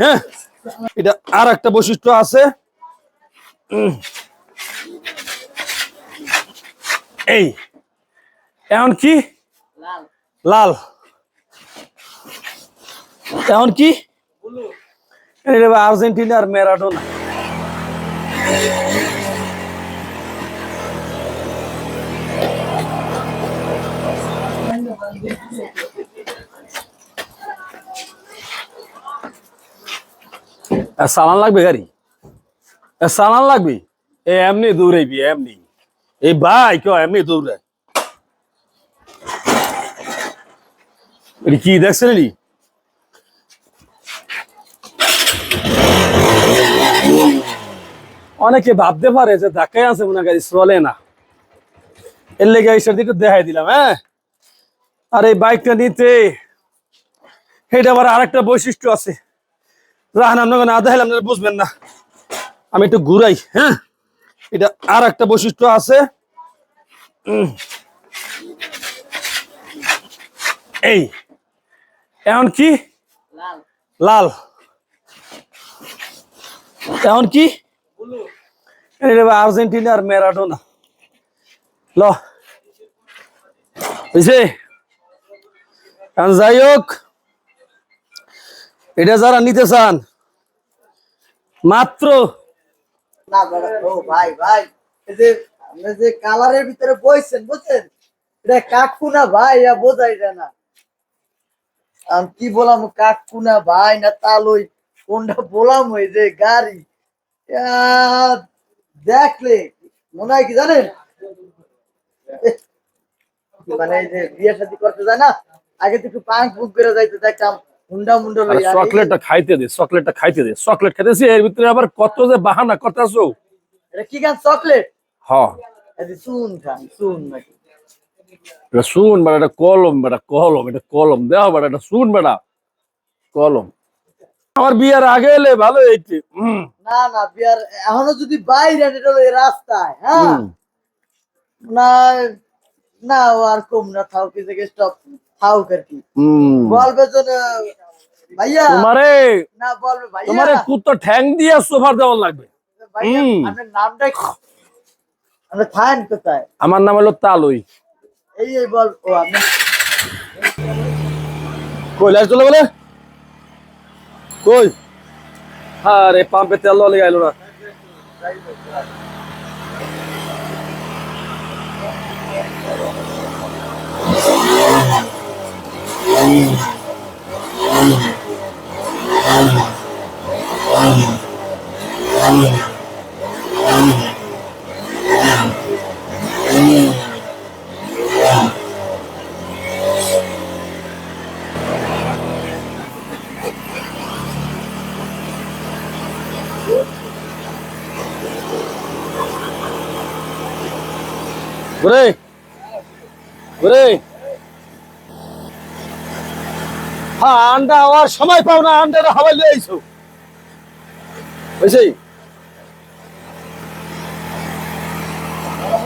হ্যাঁ? এটা আর একটা বৈশিষ্ট্য আছে। এই এখন কি? লাল। এখন কি? এটা আর্জেন্টিনার ম্যারাডোনা। চালান লাগবে গাড়ি? চালান লাগবে? এ এমনি দৌড়াইবি, এমনি। এই ভাই কেউ এমনি দৌড়ায়। কি দেখছেন অনেকে ভাবতে পারে যে ধাক্কায় আছে মনে গাড়ি চলে না। এর লেগে এইসব দিকে দেখাই দিলাম হ্যাঁ? আর এই বাইকটা নিতে এটা আবার আরেকটা বৈশিষ্ট্য আছে। রাহান আপনাকে না দেখালে আপনারা বুঝবেন না। আমি একটু ঘুরাই হ্যাঁ? এটা আর একটা বৈশিষ্ট্য আছে। এই এখন কি? লাল। এখন কি? এটা আর্জেন্টিনার ম্যারাডোনা। ল। বুঝছে যাই হোক। এটা যারা নিতে চান, মাত্র ভাই ভাই যে কালারের ভিতরে বইছেন, বুঝছেন? এটা ভাই বোঝাই না। আমি কি ভাই না কোনটা ওই যে গাড়ি? দেখলে, মনে হয় কি জানেন? মানে যে বিয়ে শাদী করতে যায় না, আগে তো একটু পাঙ্ক বুক করে যাইতে দেখতাম। চকলেটটা খাইতে দে চকলেটটা খাইতে দে। চকলেট খাইতেছি এর ভিতরে আবার কত যে বাহানা করতেছো। এটা কি গান চকলেট শুন খান শুন নাকি। বেটা এটা কলম বেটা কলম এটা কলম। বেটা এটা শুন বেটা কলম। আমার বিয়ার আগে এলে ভালো হম। না না বিয়ার এখনও যদি বাইরে এটা হলো রাস্তায় হ্যাঁ? না না আর কম না থাও কি থেকে স্টপ থাও আর কি। হম। বলবে তো না, ভাইয়া তোমারে তোমারে কুত্তো ঠ্যাং দিয়ে সোফার দেওয়ার লাগবে। আমার নাম হলো তালুই। কই চলে বলে? কই? আরে পাম্পে তেল আইলো না। হ্যাঁ আন্ডা হওয়ার সময় পাও না আন্ডাটা হাওয়াই লিয়ে আইছো। বুঝছি?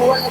বুঝছি